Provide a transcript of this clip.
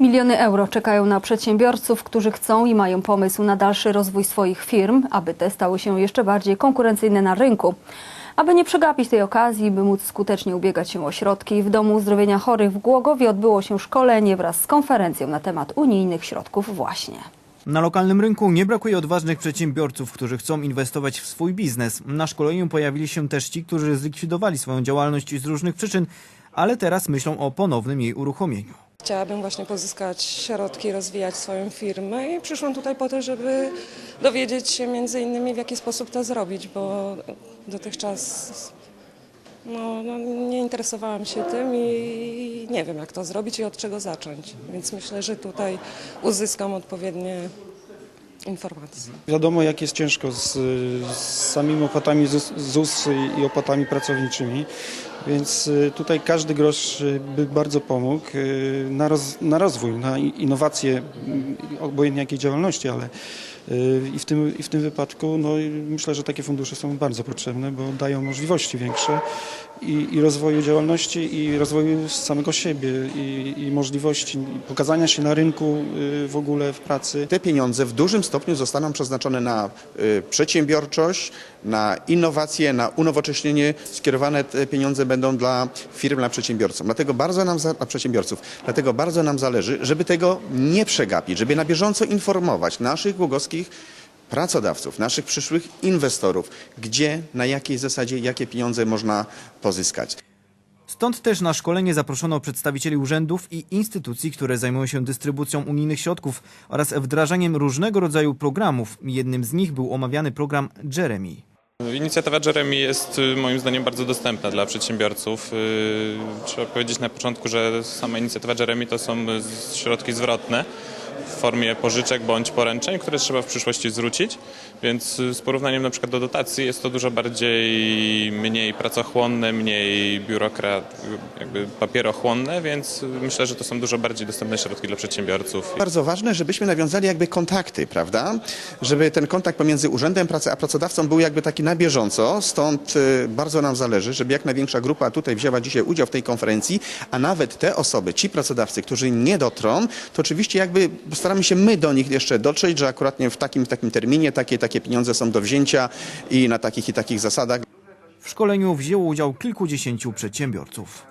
Miliony euro czekają na przedsiębiorców, którzy chcą i mają pomysł na dalszy rozwój swoich firm, aby te stały się jeszcze bardziej konkurencyjne na rynku. Aby nie przegapić tej okazji, by móc skutecznie ubiegać się o środki, w Domu Uzdrowienia Chorych w Głogowie odbyło się szkolenie wraz z konferencją na temat unijnych środków właśnie. Na lokalnym rynku nie brakuje odważnych przedsiębiorców, którzy chcą inwestować w swój biznes. Na szkoleniu pojawili się też ci, którzy zlikwidowali swoją działalność z różnych przyczyn, ale teraz myślą o ponownym jej uruchomieniu. Chciałabym właśnie pozyskać środki, rozwijać swoją firmę i przyszłam tutaj po to, żeby dowiedzieć się między innymi w jaki sposób to zrobić, bo dotychczas no, no, nie interesowałam się tym i nie wiem jak to zrobić i od czego zacząć, więc myślę, że tutaj uzyskam odpowiednie informacje. Wiadomo, jak jest ciężko z, z samymi opłatami ZUS, ZUS i opłatami pracowniczymi, więc y, tutaj każdy grosz y, by bardzo pomógł y, na, roz, na rozwój, na innowacje, mm, obojętnie jakiej działalności, ale y, i w tym, i w tym wypadku no, myślę, że takie fundusze są bardzo potrzebne, bo dają możliwości większe i, i rozwoju działalności, i rozwoju samego siebie, i, i możliwości pokazania się na rynku y, w ogóle w pracy. Te pieniądze w dużym stopniu zostaną przeznaczone na y, przedsiębiorczość, na innowacje, na unowocześnienie. Skierowane te pieniądze będą dla firm, dla przedsiębiorców. Dlatego bardzo nam, dla przedsiębiorców. Dlatego bardzo nam zależy, żeby tego nie przegapić, żeby na bieżąco informować naszych głogowskich pracodawców, naszych przyszłych inwestorów, gdzie, na jakiej zasadzie, jakie pieniądze można pozyskać. Stąd też na szkolenie zaproszono przedstawicieli urzędów i instytucji, które zajmują się dystrybucją unijnych środków oraz wdrażaniem różnego rodzaju programów. Jednym z nich był omawiany program Jeremy. Inicjatywa Jeremy jest y, moim zdaniem bardzo dostępna dla przedsiębiorców. Y, Trzeba powiedzieć na początku, że sama inicjatywa Jeremy to są y, środki zwrotne w formie pożyczek bądź poręczeń, które trzeba w przyszłości zwrócić, więc z porównaniem na przykład do dotacji jest to dużo bardziej mniej pracochłonne, mniej biurokrat, jakby papierochłonne, więc myślę, że to są dużo bardziej dostępne środki dla przedsiębiorców. Bardzo ważne, żebyśmy nawiązali jakby kontakty, prawda? Żeby ten kontakt pomiędzy Urzędem Pracy a pracodawcą był jakby taki na bieżąco, stąd y, bardzo nam zależy, żeby jak największa grupa tutaj wzięła dzisiaj udział w tej konferencji, a nawet te osoby, ci pracodawcy, którzy nie dotrą, to oczywiście jakby staramy się my do nich jeszcze dotrzeć, że akurat w takim, takim terminie takie, takie pieniądze są do wzięcia i na takich i takich zasadach. W szkoleniu wzięło udział kilkudziesięciu przedsiębiorców.